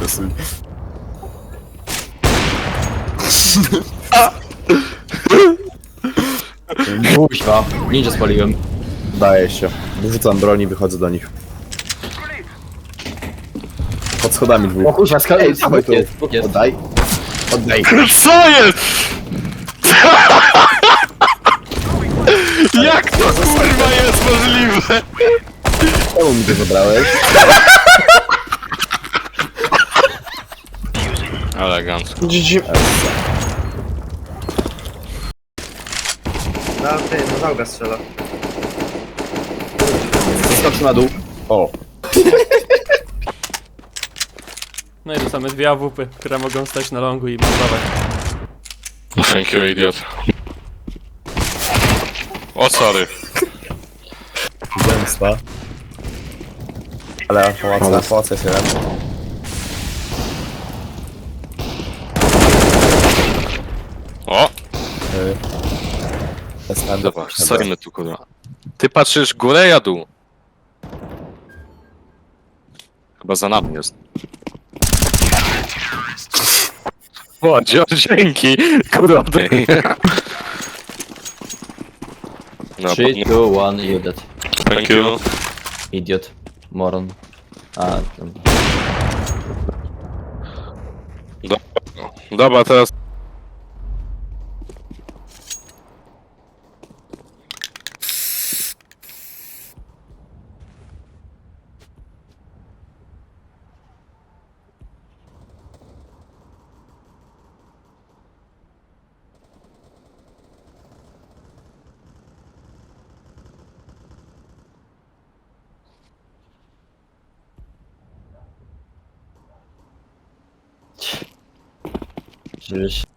interesuje. Kuźwa, ninja spaliłem. Daje się. Wyrzucam broń i wychodzę do nich. Pod schodami O dwóch. kuźwa, skala Ej, jest, dawaj tu. jest, jest. Oddaj. Oddaj. Co jest? Jak to kurwa jest możliwe? Czemu mi to zabrałeś? Elegancko. Na ty, no załga strzela. Skocz na dół. O. No i rzucamy dwie AWP, które mogą stać na longu i montować. Thank you, idiot. O, sorry. Zemsta. Ale pałac, pałac jest jeden. Jestem dobra, stoimy tu, kurwa. Ty patrzysz górę, ja dół. Chyba za nami jest. O, dzio- dzięki, kurwa. No, 3, pewnie- 2, 1, you dead. thank you. Idiot. Moron. A, tam. Dobra, teraz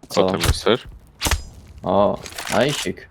Co co? ty myślisz? O, ajsik.